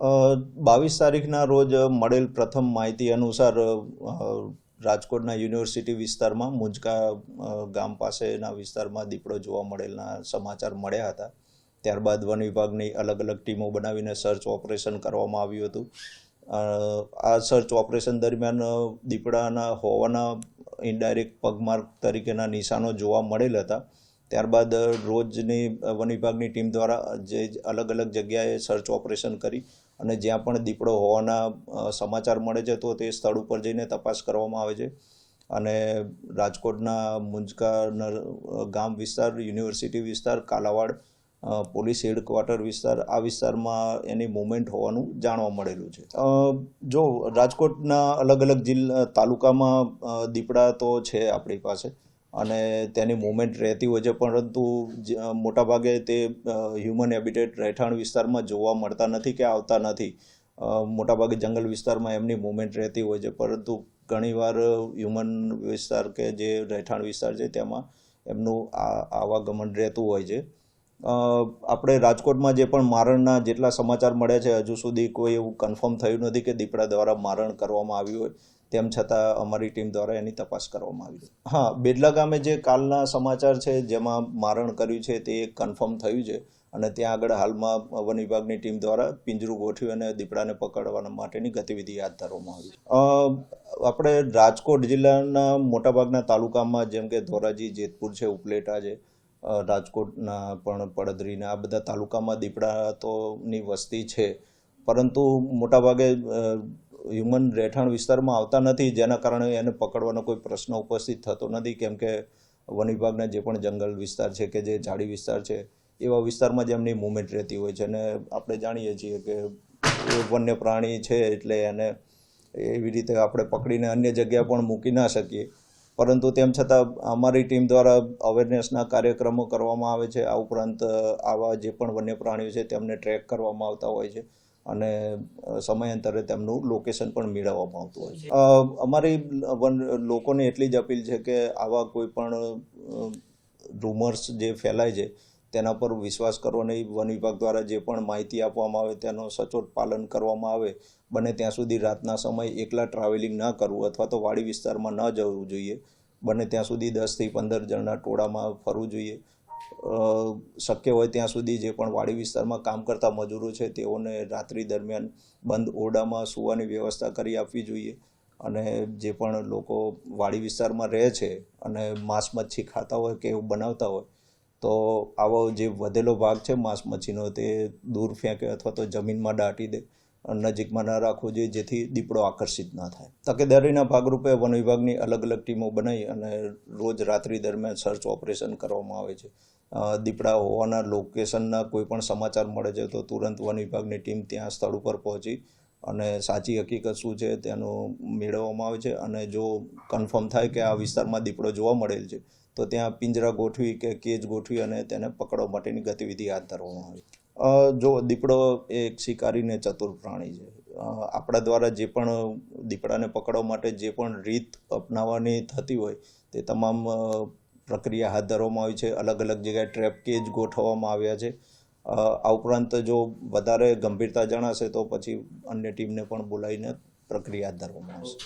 બાવીસ તારીખના રોજ મળેલ પ્રથમ માહિતી અનુસાર રાજકોટના યુનિવર્સિટી વિસ્તારમાં, મુંજકા ગામ પાસેના વિસ્તારમાં દીપડો જોવા મળેલના સમાચાર મળ્યા હતા. ત્યારબાદ વન વિભાગની અલગ અલગ ટીમો બનાવીને સર્ચ ઓપરેશન કરવામાં આવ્યું હતું. આ સર્ચ ઓપરેશન દરમિયાન દીપડાના હોવાના ઇનડાયરેક્ટ પગમાર્ક તરીકેના નિશાનો જોવા મળેલ હતા. ત્યારબાદ રોજની વન વિભાગની ટીમ દ્વારા જે અલગ અલગ જગ્યાએ સર્ચ ઓપરેશન કરી અને જ્યાં પણ દીપડો હોવાના સમાચાર મળે છે, તો તે સ્થળ ઉપર જઈને તપાસ કરવામાં આવે છે. અને રાજકોટના મુંજકા ગામ વિસ્તાર, યુનિવર્સિટી વિસ્તાર, કાલાવાડ પોલીસ હેડક્વાર્ટર વિસ્તાર, આ વિસ્તારમાં એની મુવમેન્ટ હોવાનું જાણવા મળેલું છે. જો રાજકોટના અલગ અલગ જિલ્લા, તાલુકામાં દીપડા તો છે આપણી પાસે. અને તેની મુવમેન્ટ રહેતી હોય છે, પરંતુ મોટાભાગે તે હ્યુમન હેબિટેટ રહેઠાણ વિસ્તારમાં જોવા મળતા નથી કે આવતા નથી. મોટાભાગે જંગલ વિસ્તારમાં એમની મુવમેન્ટ રહેતી હોય છે, પરંતુ ઘણીવાર હ્યુમન વિસ્તાર કે જે રહેઠાણ વિસ્તાર છે, તેમાં એમનું આવાગમન રહેતું હોય છે. આપણે રાજકોટમાં જે પણ મારણના જેટલા સમાચાર મળ્યા છે, હજુ સુધી કોઈ એવું કન્ફર્મ થયું નથી કે દીપડા દ્વારા મારણ કરવામાં આવ્યું હોય. તેમ છતાં અમારી ટીમ દ્વારા એની તપાસ કરવામાં આવી હા, બેડલા ગામે જે કાલના સમાચાર છે, જેમાં મારણ કર્યું છે, તે કન્ફર્મ થયું છે અને ત્યાં આગળ હાલમાં વન વિભાગની ટીમ દ્વારા પિંજરું ગોઠવી અને દીપડાને પકડવા માટેની ગતિવિધિ હાથ ધરવામાં આવી આપણે રાજકોટ જિલ્લાના મોટાભાગના તાલુકામાં જેમ કે ધોરાજી, જેતપુર છે, ઉપલેટા છે રાજકોટના પણ પડદરીના આ બધા તાલુકામાં દીપડા તો ની વસ્તી છે. પરંતુ મોટાભાગે હ્યુમન રહેઠાણ વિસ્તારમાં આવતા નથી, જેના કારણે એને પકડવાનો કોઈ પ્રશ્ન ઉપસ્થિત થતો નથી, કેમ કે વન વિભાગના જે પણ જંગલ વિસ્તાર છે કે જે ઝાડી વિસ્તાર છે, એવા વિસ્તારમાં જ એમની મુવમેન્ટ રહેતી હોય છે. અને આપણે જાણીએ છીએ કે વન્ય પ્રાણી છે એટલે એને એવી રીતે આપણે પકડીને અન્ય જગ્યા પણ મૂકી ના શકીએ. પરંતુ તેમ છતાં અમારી ટીમ દ્વારા અવેરનેસના કાર્યક્રમો કરવામાં આવે છે. આ ઉપરાંત આવા જે પણ વન્ય પ્રાણીઓ છે તેમને ટ્રેક કરવામાં આવતા હોય છે. અને સમયાંતરે તેમનું લોકેશન પણ મેળવવામાં આવતું હોય છે. અમારી વન લોકોને એટલી જ અપીલ છે કે આવા કોઈ પણ રૂમર્સ જે ફેલાય છે તેના પર વિશ્વાસ કરવો નહીં. વન વિભાગ દ્વારા જે પણ માહિતી આપવામાં આવે તેનો સચોટ પાલન કરવામાં આવે બને ત્યાં સુધી રાતના સમય એકલા ટ્રાવેલિંગ ન કરવું અથવા તો વાડી વિસ્તારમાં ન જવું જોઈએ. બને ત્યાં સુધી દસથી પંદર જણના ટોળામાં ફરવું જોઈએ. શક્ય હોય ત્યાં સુધી જે પણ વાડી વિસ્તારમાં કામ કરતા મજૂરો છે, તેઓને રાત્રિ દરમિયાન બંધ ઓરડામાં સૂવાની વ્યવસ્થા કરી આપવી જોઈએ. અને જે પણ લોકો વાડી વિસ્તારમાં રહે છે અને માંસ મચ્છી ખાતા હોય કે એવું બનાવતા હોય, તો આવો જે વધેલો ભાગ છે માંસ મચ્છીનો, તે દૂર ફેંકે અથવા તો જમીનમાં દાટી દે. નજીકમાં ન રાખવો જોઈએ, જેથી દીપડો આકર્ષિત ના થાય. તકેદારીના ભાગરૂપે વન વિભાગની અલગ અલગ ટીમો બનાવી અને રોજ રાત્રિ દરમિયાન સર્ચ ઓપરેશન કરવામાં આવે છે. દીપડા હોવાના લોકેશનના કોઈ પણ સમાચાર મળે છે, તો તુરંત વન વિભાગની ટીમ ત્યાં સ્થળ ઉપર પહોંચી અને સાચી હકીકત શું છે તેનું મેળવવામાં આવે છે. અને જો કન્ફર્મ થાય કે આ વિસ્તારમાં દીપડો જોવા મળેલ છે, તો ત્યાં પિંજરા ગોઠવી કે કેજ ગોઠવી અને તેને પકડવા માટેની ગતિવિધિ હાથ ધરવામાં આવે જો દીપડો એક શિકારીને ચતુર પ્રાણી છે. આપણા દ્વારા જે પણ દીપડાને પકડવા માટે જે પણ રીત અપનાવવાની થતી હોય તે તમામ પ્રક્રિયા હાથ ધરવામાં આવી છે. અલગ અલગ જગ્યાએ ટ્રેપ કેજ ગોઠવવામાં આવ્યા છે. આ ઉપરાંત જો વધારે ગંભીરતા જણાશે તો પછી અન્ય ટીમને પણ બોલાવીને પ્રક્રિયા હાથ ધરવામાં આવશે.